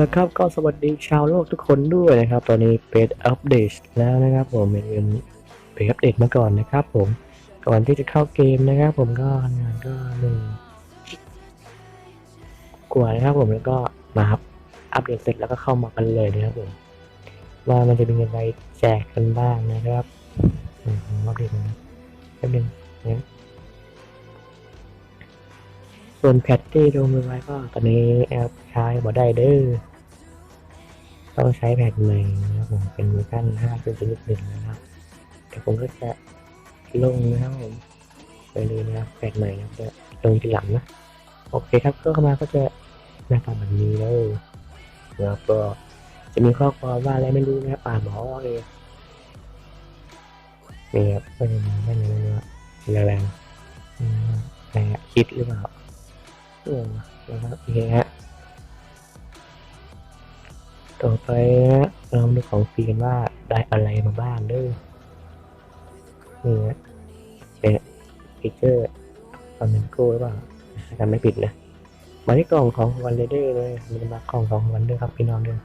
ละครับก็สวัสดีชาวโลกทุกคนด้วยนะครับ ตอนนี้เป็นอัปเดตแล้วนะครับผมเป็นเป็นอัปเดตมาก่อนนะครับ ผมก่อนที่จะเข้าเกมนะครับ ผมก็ทำงานก็หนึ่งกว่านะครับ ผมแล้วก็มาครับอัปเดตเสร็จแล้วก็เข้ามากันเลยนะครับผมว่ามันจะเป็นยังไงแจกกันบ้างนะครับอัปเดตนะแป๊บนึงนะส่วนแพทที่ลงมือไว้ก็ตอนนี้แอปใช้บ่ได้เด้อ ต้องใช้แผ่นใหม่นะครับผมเป็นเวอร์ชัน5เป็นชนิดหนึ่งนะครับแต่ผมก็จะลงนะครับผมไปเลยนะครับแผ่นใหม่นะครับจะลงทีหลังนะโอเคครับก็เข้ามาก็จะหน้าตาแบบนี้เลยแล้วก็จะมีข้อความว่าอะไรไม่รู้นะครับอ่าหมอเองนี่ครับก็จะมีแค่นี้ว่าแรงๆอืมแต่คิดหรือเปล่าเออนะครับโอเคฮะ ต่อไปนะเราดูของฟรีกันว่าได้อะไรมาบ้างเด้อนี่นะเป็นฟีเจอร์คอมเมนโก้หรือเปล่าถ้าจำไม่ผิดนะมาที่กล่องของวันเลเดอร์เลยมันจะมากล่องของวันเด้อครับพี่น้องเด้อ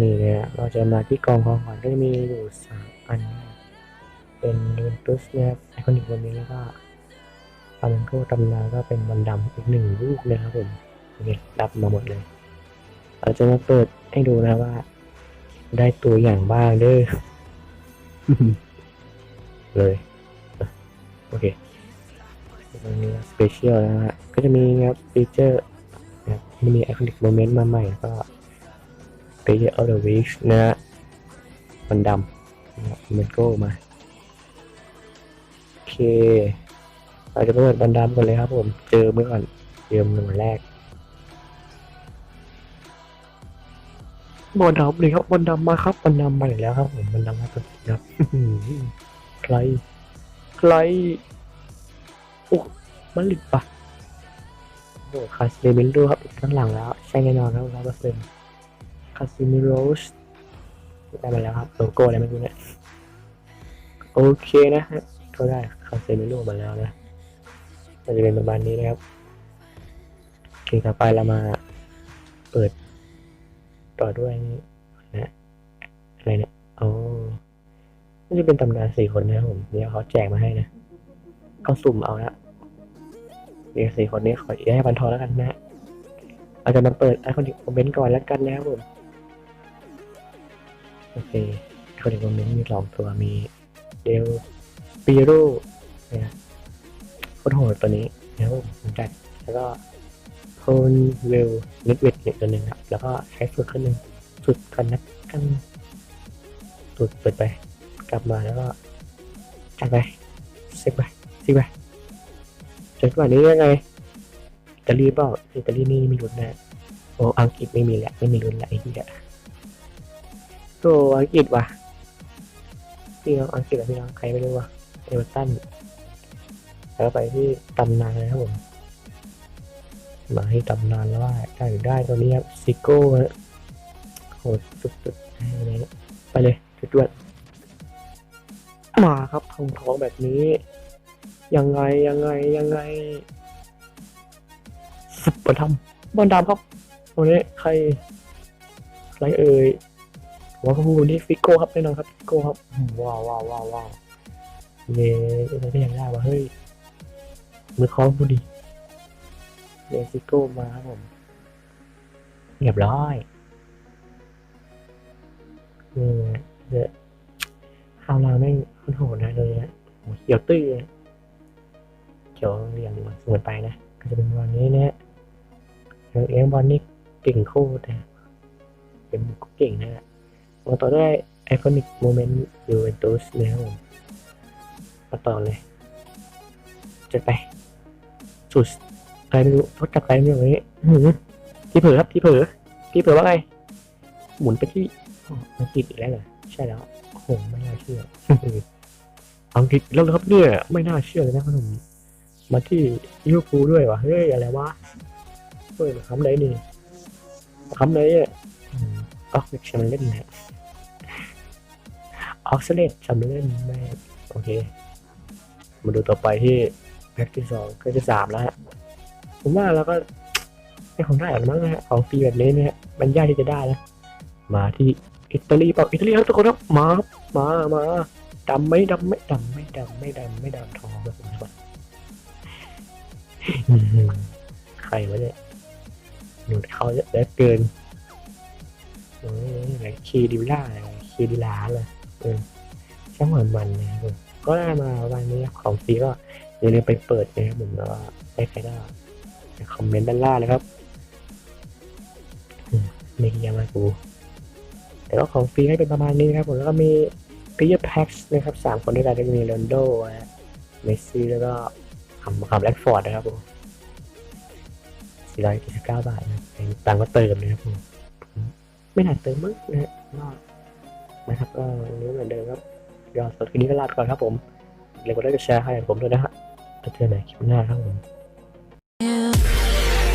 นี่เลยนะเราจะมาที่กล่องของขวัญก็จะมีอยู่สามอัน เป็นยูนตุสนะครับไอคอนิกวันนี้แล้วก็คอมเมนโก้ตำนานก็เป็นวันดำอีกหนึ่งลูกนะครับผมโอเครับมาหมดเลย เราจะมาเปิดให้ดูนะว่า ได้ตัวอย่างบ้างเด้อเลยโอเคตรงนี้สเปเชียลนะฮะก็จะมีครับฟีเจอร์นะครับมีไอคอนิกโมเมนต์มาใหม่ก็ Player of the Week นะฮะมันดำนะครับมันโก้มา โอเค เราจะไปเปิดบันดำกันเลยครับผม เจอเมื่อก่อนเจอมันวันแรก บอลดำเลยครับบอลดำมาครับบอลดำมาอีกแล้วครับผมบอลดำมาตัวจริงครับใครใครโอ้มันหลิบปะโอ้คาซิเมโรครับข้างหลังแล้ว ใช่แน่นอนครับร้อยเปอร์เซ็นต์คาซิเมโรสได้มาแล้วครับโลโก้อะไรไม่รู้เนี่ยโอเคนะฮะก็ได้คาซิเมโรมาแล้วนะจะเป็นประมาณนี้นะครับโอเคต่อไปเรามาเปิด ต่อด้วยนะอะไรเนี่ยโอ้นี่จะเป็นตำนานสี่คนนะผมเนี่ยวเขาแจกมาให้นะเขาสุ่มเอาละเดี๋ยวสี่คนนี้ขอแยกบันทอแล้วกันนะเราจะมาเปิดไอคอนิกคอมเมนต์ก่อนแล้วกันนะครับผมโอเคไอคอนิกคอมเมนต์มีสองตัวมีเดลปีโร่นะโคตรโหดตัวนี้นะครับผมจัดแล้วก็ โคนเวลนิดเวทเนี่ยตัวหนึ่งครับ แล้วก็ใช้ฝึกขึ้นหนึ่งสุดกันนะกันสุดเปิดไป กลับมาแล้วก็จัดไปเซ็กไปซิกไปจนกว่านี้ยังไงอิตาลีเปล่าอิตาลีนี่ไม่รุนแน่โอ้อังกฤษไม่มีแหละไม่มีรุนแหละไอ้ที่อะโตอังกฤษว่ะพี่น้องอังกฤษกับพี่น้องใครไม่รู้ว่ะเอเวอร์ตันแล้วไปที่ตำนานนะครับผม มาให้ตำนานแล้วว่าได้หรือได้ตัวนี้ครับซิโก้ฮะโหดสุดๆให้เลยนะไปเลยจุดดวดมาครับทองทองแบบนี้ ยังไงยังไงยังไงสุดประทำบอลดำครับตัวนี้ใครใครเอ่ยผมว่าผู้นี้ฟิโก้ครับแน่นอนครับฟิโก้ครับอืมว้าวว้าวว้าวว้าวเย้อะไรก็ยังได้วะเฮ้ยมือคล้องผู้ดี เดซิโก้มาครับผมเรียบร้อยนี่เดอะข้าวเราไม่งโคตรโหดนะเลยนะโอ้โหเขียวตื้อนะเขียวเหลี่ยมสวนไปนะ ก็จะเป็นวันนี้นะเลี้ยงบอลนี่เก่งโคตรนะเป็นบุกเก่งนะฮะมาต่อด้วยไอคอนิกโมเมนต์ยูเวนตุสนะครับผมมาต่อเลยจัดไปสุด ใครไม่รู้เขาจับใครไม่รู้อย่างนี้ที่เผลอครับที่เผลอที่เผลอว่าไง หมุนไปที่อังกฤษอีกแล้วเหรอใช่แล้วโอ้โหไม่น่าเชื่ออังกฤษอีกแล้วครับเนี่ยไม่น่าเชื่อเลยนะครับมมาที่ลิเวอร์พูด้วยวะเฮ้ยอะไรวะเฮ้ยมาคำไหนนี่มาคำไหนอะอออกเล็กชมเล่นนี่ยออกเซเลตชมเล่นแม่โอเค มาดูต่อไปที่แพ็กที่สองก็ที่สามแล้ว ผมว่าเราก็ไม่ของได้หรอมั้งนะฮะของฟรีแบบนี้นะฮะมันยากที่จะได้นะมาที่อิตาลีเปล่าอิตาลีครับทุกคนครับมามามาดำไม่ดำไม่ดำไม่ดำไม่ดำไม่ดำทองแบบผมครับอื้อหือใครวะเนี่ยหนุนเขาเยอะเหลือเกินโอ้ยอะไหนคีดิล่าอะไรคีดิลาเลยเออช่างมันมันนะครับผมก็ได้มาวันนี้ของฟรีก็อย่าลืมไปเปิดนะครับผมแล้วก็ได้ใครได้ คอมเมนต์ด้านล่างนะครับมียมมากกูแต่ก็ของฟรีให้เป็นประมาณนี้นะครับผมแล้วก็มี p l a y e r packs นะครับสามคนด้วยกันก็มีโรนโดนะเมสซี่แล้วก็คำคำแรดฟอร์ดนะครับผม499 บาทนะเป็นตังก็เติมนะครับผมไม่น่าเติมมั้งนะฮะนะครับก็นี้เหมือนเดิมครับยอดสดคืนนี้ก็ลาไปก่อนครับผมเดี๋ยกดไลค์กดแชร์ให้ผมด้วยนะฮะแล้วเจอกันใหม่คลิปหน้าครับผม